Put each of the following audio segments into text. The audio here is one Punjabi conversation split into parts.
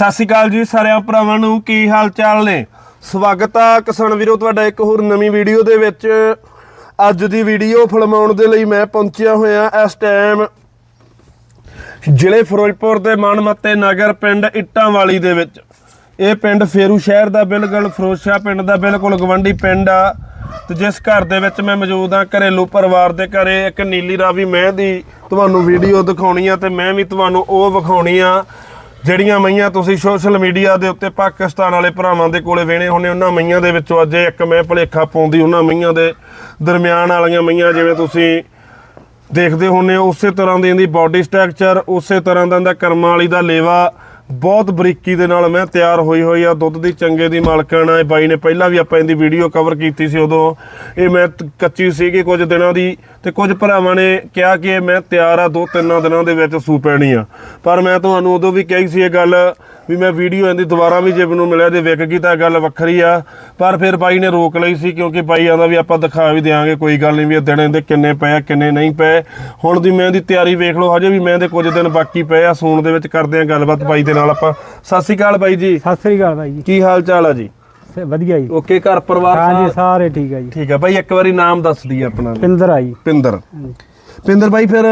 ਸਤਿ ਸ਼੍ਰੀ ਅਕਾਲ ਜੀ ਸਾਰਿਆਂ ਭਰਾਵਾਂ ਨੂੰ, ਕੀ ਹਾਲ ਚਾਲ ਨੇ? ਸਵਾਗਤ ਆ ਕਿਸਾਨ ਵੀਰੋ, ਤੁਹਾਡਾ ਇੱਕ ਹੋਰ ਨਵੀਂ ਵੀਡੀਓ ਦੇ ਵਿੱਚ। ਅੱਜ ਦੀ ਵੀਡੀਓ ਫਿਲਮਾਉਣ ਦੇ ਲਈ ਮੈਂ ਪਹੁੰਚਿਆ ਹੋਇਆ ਇਸ ਟਾਈਮ ਜ਼ਿਲ੍ਹੇ ਫਿਰੋਜ਼ਪੁਰ ਦੇ ਮਾਨਮੱਤੇ ਨਗਰ ਪਿੰਡ ਇੱਟਾਂ ਵਾਲੀ ਦੇ ਵਿੱਚ। ਇਹ ਪਿੰਡ ਫੇਰੂ ਸ਼ਹਿਰ ਦਾ ਬਿਲਕੁਲ ਫਿਰੋਜ਼ਸ਼ਾਹ ਪਿੰਡ ਦਾ ਬਿਲਕੁਲ, ਗਵੰਡੀ ਪਿੰਡ ਆ। ਤੇ ਜਿਸ ਘਰ ਦੇ ਵਿੱਚ ਮੈਂ ਮੌਜੂਦ ਆ ਘਰੇਲੂ ਪਰਿਵਾਰ ਦੇ ਘਰੇ, ਇੱਕ ਨੀਲੀ ਰਾਵੀ ਮੈਂ ਦੀ ਤੁਹਾਨੂੰ ਵੀਡੀਓ ਦਿਖਾਉਣੀ ਆ ਤੇ ਮੈਂ ਵੀ ਤੁਹਾਨੂੰ ਉਹ ਵਿਖਾਉਣੀ ਆ। ਜਿਹੜੀਆਂ ਮਈਆਂ ਤੁਸੀਂ ਸੋਸ਼ਲ ਮੀਡੀਆ ਦੇ ਉੱਤੇ ਪਾਕਿਸਤਾਨ ਵਾਲੇ ਭਰਾਵਾਂ ਦੇ ਕੋਲੇ ਵੇਣੇ ਹੁੰਦੇ ਉਹਨਾਂ ਮਈਆਂ ਦੇ ਵਿੱਚੋਂ ਅੱਜ ਇੱਕ ਮੈਂ ਭਲੇਖਾ ਪਾਉਂਦੀ, ਉਹਨਾਂ ਮਈਆਂ ਦੇ ਦਰਮਿਆਨ ਵਾਲੀਆਂ ਮਈਆਂ ਜਿਵੇਂ ਤੁਸੀਂ ਦੇਖਦੇ ਹੁੰਨੇ ਹੋ, ਉਸੇ ਤਰ੍ਹਾਂ ਦੀ ਇਹਦੀ ਬਾਡੀ ਸਟਰਕਚਰ ਉਸੇ ਤਰ੍ਹਾਂ ਦਾ ਇਹਦਾ ਕਰਮਾਂ ਵਾਲੀ ਦਾ ਲੇਵਾ ਬਹੁਤ ਬਰੀਕੀ ਦੇ ਨਾਲ ਮੈਂ ਤਿਆਰ ਹੋਈ ਹੋਈ ਆ, ਦੁੱਧ ਦੀ ਚੰਗੇ ਦੀ ਮਾਲਕਣ ਆ। ਬਾਈ ਨੇ ਪਹਿਲਾਂ ਵੀ ਆਪਾਂ ਇਹਦੀ ਵੀਡੀਓ ਕਵਰ ਕੀਤੀ ਸੀ ਉਦੋਂ। ਇਹ ਮੈਂ ਕੱਚੀ ਸੀਗੀ ਕੁਝ ਦਿਨਾਂ ਦੀ ਤੇ ਕੁਝ ਭਰਾਵਾਂ ਨੇ ਕਿਹਾ ਕਿ ਇਹ ਮੈਂ ਤਿਆਰ ਆ ਦੋ ਤਿੰਨਾਂ ਦਿਨਾਂ ਦੇ ਵਿੱਚ ਸੂ ਪੈਣੀ ਆ। ਪਰ ਮੈਂ ਤੁਹਾਨੂੰ ਉਦੋਂ ਵੀ ਕਹੀ ਸੀ ਇਹ ਗੱਲ ਵੀ ਮੈਂ ਵੀਡੀਓ ਇਹਦੀ ਦੁਬਾਰਾ ਵੀ ਜੇ ਮੈਨੂੰ ਮਿਲਿਆ ਜੇ ਵਿਕ ਗਈ ਤਾਂ ਗੱਲ ਵੱਖਰੀ ਆ। ਪਰ ਫਿਰ ਬਾਈ ਨੇ ਰੋਕ ਲਈ ਸੀ ਕਿਉਂਕਿ ਬਾਈ ਆਂਦਾ ਵੀ ਆਪਾਂ ਦਿਖਾ ਵੀ ਦਿਆਂਗੇ, ਕੋਈ ਗੱਲ ਨਹੀਂ ਵੀ ਇਹ ਦਿਨ ਇਹਦੇ ਕਿੰਨੇ ਪਏ ਆ, ਕਿੰਨੇ ਨਹੀਂ ਪਏ। ਹੁਣ ਦੀ ਮੈਂ ਦੀ ਤਿਆਰੀ ਵੇਖ ਲਓ, ਹਜੇ ਵੀ ਮੈਂ ਦੇ ਕੁਝ ਦਿਨ ਬਾਕੀ ਪਏ ਆ, ਸੂਣ ਦੇ ਵਿੱਚ ਕਰਦੇ ਆ ਗੱਲਬਾਤ ਬਾਈ ਦੇ ਨਾਲ ਆਪਾਂ। ਸਤਿ ਸ਼੍ਰੀ ਅਕਾਲ ਬਾਈ ਜੀ। ਸਤਿ ਸ੍ਰੀ ਅਕਾਲ ਬਾਈ ਜੀ। ਕੀ ਹਾਲ ਚਾਲ ਆ ਜੀ? ਸ- ਵਧੀਆ ਜੀ। ਓਕੇ ਘਰ ਪਰਿਵਾਰ ਹਾਂਜੀ ਸਾਰਾ? ਸਾਰੇ ਠੀਕ ਹੈ ਜੀ। ਠੀਕ ਆ ਬਾਈ ਇੱਕ ਵਾਰੀ ਨਾਮ ਦੱਸ ਦਈਏ ਆਪਣਾ। ਪਿੰਦਰ ਆ ਜੀ। ਪਿੰਦਰ। ਪਿੰਦਰ ਬਾਈ ਫਿਰ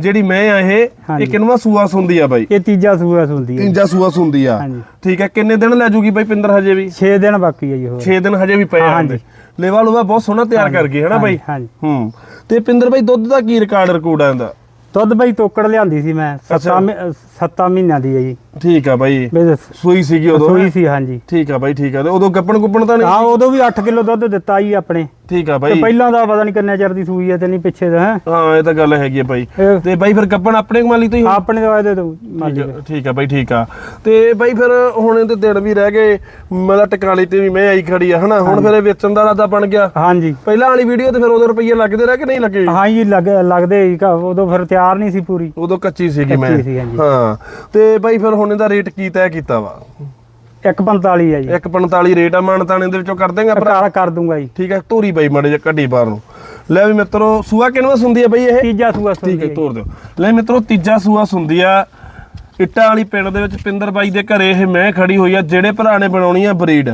ਜਿਹੜੀ ਮੈਂ ਆ ਇਹ ਇਹ ਹਾਂਜੀ। ਕਿੰਨਵਾ ਸੂਆ ਸੁੰਦੀ ਆ ਬਾਈ? ਇਹ ਤੀਜਾ ਸੂਆ ਸੁਣਦੀ ਹੈ ਤੀਜਾ ਸੂਆ ਸੁੰਦੀ ਆ। ਹਾਂਜੀ। ਠੀਕ ਆ ਕਿੰਨੇ ਦਿਨ ਲੈ ਜੂਗੀ ਬਾਈ ਪਿੰਦਰ ਹਜੇ ਵੀ? 6 ਦਿਨ ਬਾਕੀ ਹੈ ਜੀ ਹੋਰ। 6 ਦਿਨ ਹਜੇ ਵੀ ਪਏ ਆ ਹਾਂਜੀ। ਲੇਵਾ ਲੂਵਾ ਬਹੁਤ ਸੋਹਣਾ ਤਿਆਰ ਕਰ ਗਈ ਹੈ ਨਾ ਬਾਈ? ਹਾਂਜੀ ਹੂੰ। ਤੇ ਪਿੰਦਰ ਬਾਈ ਦੁੱਧ ਦਾ ਕੀ ਰਿਕਾਰਡ ਰਿਕੂਡ ਆ ਇਹਦਾ? ਦੁੱਧ ਬਾਈ ਤੋਕੜ ਲਿਆਂਦੀ ਸੀ ਮੈਂ 7 7 ਮਹੀਨਿਆਂ ਦੀ ਹੈ ਜੀ। ਠੀਕ ਆ ਬਾਈ। ਸੂਈ ਸੀਗੀ ਉਦੋਂ ਸੂਈ ਸੀ ਹਾਂਜੀ। ਠੀਕ ਆ ਬਾਈ ਠੀਕ ਆ। ਤੇ ਉਦੋਂ ਗੱਪਣ ਗੁੱਪਣ ਤਾਂ ਨਹੀਂ ਹਾਂ ਉਦੋਂ ਵੀ 8 ਕਿਲੋ ਦੁੱਧ ਦਿੱਤਾ ਜੀ ਆਪਣੇ। ਠੀਕ ਆ ਤੇ ਬਾਈ। ਪਹਿਲਾਂ ਦਾ ਪਤਾ ਨਹੀਂ ਕਿੰਨੇ ਚਿਰ ਦੀ ਸੂਈ ਹੈ ਤੇ ਨਹੀਂ ਪਿੱਛੇ ਦਾ ਹੈ? ਇਹ ਤਾਂ ਗੱਲ ਹੈਗੀ ਆ ਬਾਈ। ਤੇ ਬਾਈ ਫਿਰ ਗੱਪਣ ਆਪਣੇ ਕਮਾਲੀ ਤੋਂ ਹੀ? ਆਪਣੇ ਦਵਾਈ ਦੇ ਤੋਂ ਮਾਲੀ ਠੀਕ ਆ- ਬਾਈ ਠੀਕ ਆ। ਤੇ ਬਾਈ ਫਿਰ ਹੁਣ ਇਹਦੇ ਦਿਨ ਵੀ ਰਹਿ ਗਏ। ਮਤਲਬ ਟਕਾਲੀ ਤੇ ਵੀ ਮੈਂ ਆਈ ਖੜੀ ਆ ਹਨਾ? ਹੁਣ ਫਿਰ ਇਹ ਵੇਚਣ ਦਾ ਰਾਦਾ ਬਣ ਗਿਆ। ਹਾਂਜੀ। ਪਹਿਲਾਂ ਵਾਲੀ ਵੀਡੀਓ ਤੇ ਫਿਰ ਉਦੋਂ ਰੁਪਈਏ ਲੱਗਦੇ ਰਹੇ ਕਿ ਨਹੀਂ ਲੱਗੇ? ਹਾਂ ਜੀ ਲੱਗ ਲੱਗਦੇ ਉਦੋਂ ਫਿਰ ਤਿਆਰ ਨਹੀਂ ਸੀ ਪੂਰੀ। ਉਦੋਂ ਕੱਚੀ ਸੀਗੀ ਮੈਂ। ਕੱਚੀ ਸੀ, ਹਾਂਜੀ। ਹਾਂ। ਤੇ ਬਾਈ ਫਿਰ ਹੁਣ ਇਹਦਾ ਰੇਟ ਕੀ ਤੈਅ ਕੀਤਾ ਵਾ? 145 ਹੈ ਜੀ। 145 ਰੇਟ ਆ ਮਾਨਤਾਣੇ ਦੇ ਵਿੱਚੋਂ ਕਰ ਦੇਗਾ ਭਰਾ ਕਰ ਕਰ ਦੂੰਗਾ ਜੀ। ਠੀਕ ਹੈ ਧੂਰੀ ਬਾਈ ਮੜੇ ਜੇ ਕੱਢੀ ਬਾਹਰ ਨੂੰ। ਲੈ ਵੀ ਮਿੱਤਰੋ ਸੂਆ ਕਿੰਨਵਾ ਸੁੰਦੀ ਆ ਬਾਈ ਇਹ? ਤੀਜਾ ਸੂਆ ਠੀਕ ਸੁਣਦੀ ਹੈ ਤੋਰ ਦਿਓ। ਲੈ ਮਿੱਤਰੋ ਤੀਜਾ ਸੂਆ ਸੁੰਦੀ ਆ। ਇੱਟਾਂ ਵਾਲੀ ਪਿੰਡ ਦੇ ਵਿੱਚ ਪਿੰਦਰ ਬਾਈ ਦੇ ਘਰੇ ਇਹ ਮੈਂ ਖੜੀ ਹੋਈ ਆ ਜਿਹੜੇ ਭਰਾ ਨੇ ਬਣਾਉਣੀ ਆ ਬਰੀਡ।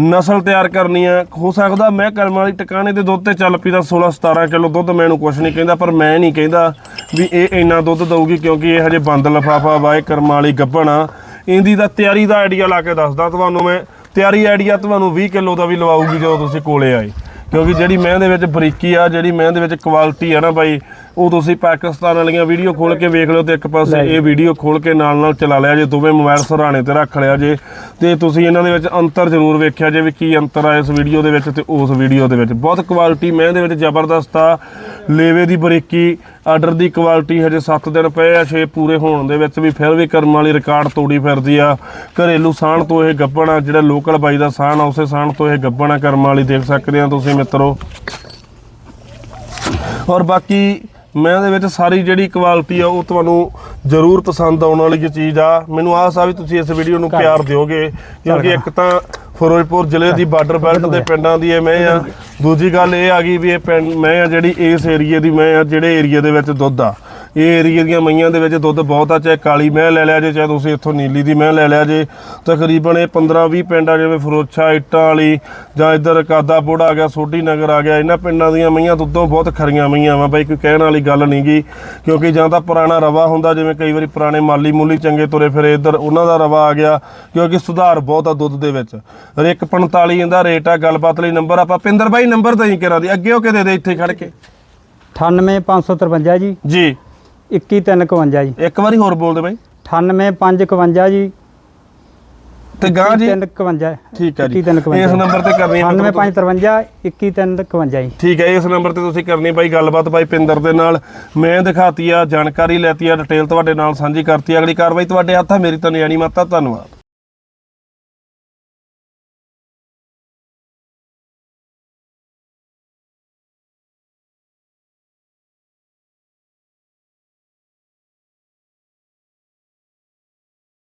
ਨਸਲ ਤਿਆਰ ਕਰਨੀ ਆ। ਹੋ ਸਕਦਾ ਮੈਂ ਕਰਮ ਵਾਲੀ ਟਿਕਾਣੇ ਦੇ ਦੁੱਧ ਤੇ ਚੱਲ ਪਈ ਤਾਂ 16 17 ਕਿਲੋ ਦੁੱਧ ਮੈਨੂੰ ਕੁਛ ਨਹੀਂ ਕਹਿੰਦਾ, ਪਰ ਮੈਂ ਨਹੀਂ ਕਹਿੰਦਾ ਵੀ ਇਹ ਇੰਨਾ ਦੁੱਧ ਦਊਗੀ, ਕਿਉਂਕਿ ਇਹ ਹਜੇ ਬੰਦ ਲਫਾਫਾ ਇਹ ਕਰਮ ਵਾਲੀ ਗੱਭਣ ਆ। ਇਹਦੀ ਦਾ ਤਿਆਰੀ ਦਾ ਆਈਡੀਆ ਲਾ ਕੇ ਦੱਸਦਾ ਤੁਹਾਨੂੰ ਮੈਂ। ਤਿਆਰੀ ਆਈਡੀਆ ਤੁਹਾਨੂੰ 20 ਕਿਲੋ ਦਾ ਵੀ ਲਵਾਊਗੀ ਜਦੋਂ ਤੁਸੀਂ ਕੋਲੇ ਆਏ। ਕਿਉਂਕਿ ਜਿਹੜੀ ਮੈਂ ਦੇ ਵਿੱਚ ਬਰੀਕੀ ਆ, ਜਿਹੜੀ ਮੈਂ ਦੇ ਵਿੱਚ ਕੁਆਲਿਟੀ ਆ ਨਾ ਬਾਈ ਉਹ ਤੁਸੀਂ ਪਾਕਿਸਤਾਨ ਵਾਲੀਆਂ ਵੀਡੀਓ ਖੋਲ ਕੇ ਵੇਖ ਲਿਓ ਤੇ ਇੱਕ ਪਾਸੇ ਇਹ ਵੀਡੀਓ ਖੋਲ ਕੇ ਨਾਲ ਨਾਲ ਚਲਾ ਲਿਆ ਜੇ ਦੋਵੇਂ ਮੋਬਾਈਲ ਸਰਾਣੇ ਤੇ ਰੱਖ ਲਿਆ ਜੇ ਤੇ ਤੁਸੀਂ ਇਹਨਾਂ ਦੇ ਵਿੱਚ ਅੰਤਰ ਜ਼ਰੂਰ ਵੇਖਿਆ ਜੇ ਵੀ ਕੀ ਅੰਤਰ ਆ ਇਸ ਵੀਡੀਓ ਦੇ ਵਿੱਚ ਤੇ ਉਸ ਵੀਡੀਓ ਦੇ ਵਿੱਚ। ਬਹੁਤ ਕੁਆਲਿਟੀ ਮੈਂ ਦੇ ਵਿੱਚ ਜ਼ਬਰਦਸਤ ਆ। ਲੇਵੇ ਦੀ ਬਰੀਕੀ ਆਰਡਰ ਦੀ ਕੁਆਲਿਟੀ ਹਜੇ 7 ਦਿਨ ਪਏ ਆ 6 ਪੂਰੇ ਹੋਣ ਦੇ ਵਿੱਚ ਵੀ ਫਿਰ ਵੀ ਕਰਮ ਵਾਲੀ ਰਿਕਾਰਡ ਤੋੜੀ ਫਿਰਦੀ ਆ। ਘਰੇਲੂ ਸਾਣ ਤੋਂ ਇਹ ਗੱਬਣ ਆ ਜਿਹੜਾ ਲੋਕਲ ਬਾਈ ਦਾ ਸਾਣ ਆ ਉਸੇ ਸਾਣ ਤੋਂ ਇਹ ਗੱਬਣ ਆ ਕਰਮ ਵਾਲੀ ਦੇਖ ਸਕਦੇ ਆ ਤੁਸੀਂ ਮਿੱਤਰੋ। ਔਰ ਬਾਕੀ ਮੈਂ ਦੇ ਵਿੱਚ ਸਾਰੀ ਜਿਹੜੀ ਕੁਆਲਿਟੀ ਆ ਉਹ ਤੁਹਾਨੂੰ ਜ਼ਰੂਰ ਪਸੰਦ ਆਉਣ ਵਾਲੀ ਚੀਜ਼ ਆ। ਮੈਨੂੰ ਆਸ ਆ ਵੀ ਤੁਸੀਂ ਇਸ ਵੀਡੀਓ ਨੂੰ ਪਿਆਰ ਦਿਓਗੇ ਕਿਉਂਕਿ ਇੱਕ ਤਾਂ ਫਿਰੋਜ਼ਪੁਰ ਜ਼ਿਲ੍ਹੇ ਦੀ ਬਾਰਡਰ ਬੈਲਟ ਦੇ ਪਿੰਡਾਂ ਦੀ ਇਹ ਮੈਂ ਆ। ਦੂਜੀ ਗੱਲ ਇਹ ਆ ਗਈ ਵੀ ਇਹ ਪਿੰਡ ਮੈਂ ਆ ਜਿਹੜੀ ਇਸ ਏਰੀਏ ਦੀ ਮੈਂ ਆ ਜਿਹੜੇ ਏਰੀਏ ਦੇ ਵਿੱਚ ਦੁੱਧ ਆ। ਇਹ ਏਰੀਏ ਦੀਆਂ ਮਈਆਂ ਦੇ ਵਿੱਚ ਦੁੱਧ ਬਹੁਤ ਆ ਚਾਹੇ ਕਾਲੀ ਮੈਂ ਲੈ ਲਿਆ ਜੇ ਚਾਹੇ ਤੁਸੀਂ ਇੱਥੋਂ ਨੀਲੀ ਦੀ ਮੈਂ ਲੈ ਲਿਆ ਜੇ ਤਕਰੀਬਨ ਇਹ 15 20 ਪਿੰਡ ਆ ਜਿਵੇਂ ਫਿਰੋਜ਼ਸ਼ਾਹ ਇੱਟਾਂ ਵਾਲੀ ਜਾਂ ਇੱਧਰ ਕਾਦਾਪੁਰ ਆ ਗਿਆ ਸੋਢੀ ਨਗਰ ਆ ਗਿਆ ਇਹਨਾਂ ਪਿੰਡਾਂ ਦੀਆਂ ਮਈਆਂ ਦੁੱਧੋਂ ਬਹੁਤ ਖਰੀਆਂ ਮਈਆਂ ਵਾ। ਬਾਈ ਕੋਈ ਕਹਿਣ ਵਾਲੀ ਗੱਲ ਨਹੀਂਗੀ ਕਿਉਂਕਿ ਜਾਂ ਤਾਂ ਪੁਰਾਣਾ ਰਵਾ ਹੁੰਦਾ ਜਿਵੇਂ ਕਈ ਵਾਰੀ ਪੁਰਾਣੇ ਮਾਲੀ ਮੂਲੀ ਚੰਗੇ ਤੁਰੇ ਫਿਰੇ ਇੱਧਰ ਉਹਨਾਂ ਦਾ ਰਵਾ ਆ ਗਿਆ ਕਿਉਂਕਿ ਸੁਧਾਰ ਬਹੁਤ ਆ ਦੁੱਧ ਦੇ ਵਿੱਚ। ਰਿਕ 45 ਇਹਦਾ ਰੇਟ ਆ ਗੱਲਬਾਤ ਲਈ ਨੰਬਰ ਆਪਾਂ ਪਿੰਦਰ ਬਾਈ ਨੰਬਰ ਤਾਂ ਹੀ ਕਰਾਂ ਦੀ ਅੱਗੇ ਹੋ ਕੇ ਦੇ ਦੇ ਇੱਥੇ ਖੜ ਕੇ? 98553 ਜੀ। ਜੀ। 21351 ਜੀ। ਇੱਕ ਵਾਰੀ ਹੋਰ ਬੋਲ ਦੇ ਬਾਈ। 98551 ਜੀ। ਤੇ ਗਾਂ ਜੀ? 21351 ਠੀਕ ਹੈ ਜੀ। 21351 ਇਸ ਨੰਬਰ ਤੇ ਕਰਨੀ ਹੈ ਮਤਲਬ 98553 21351 ਜੀ। ਠੀਕ ਹੈ ਇਸ ਨੰਬਰ ਤੇ ਤੁਸੀਂ ਕਰਨੀ ਬਾਈ ਗੱਲਬਾਤ ਬਾਈ ਪਿੰਦਰ ਦੇ ਨਾਲ। ਮੈਂ ਦਿਖਾਤੀ ਆ ਜਾਣਕਾਰੀ ਲੈਤੀ ਆ ਡਿਟੇਲ ਤੁਹਾਡੇ ਨਾਲ ਸਾਂਝੀ ਕਰਤੀ ਆ। ਅਗਲੀ ਕਾਰਵਾਈ ਤੁਹਾਡੇ ਹੱਥ ਮੇਰੀ ਤਾਂ ਨਿਆਣੀ ਮਾਤਾ ਧੰਨਵਾਦ।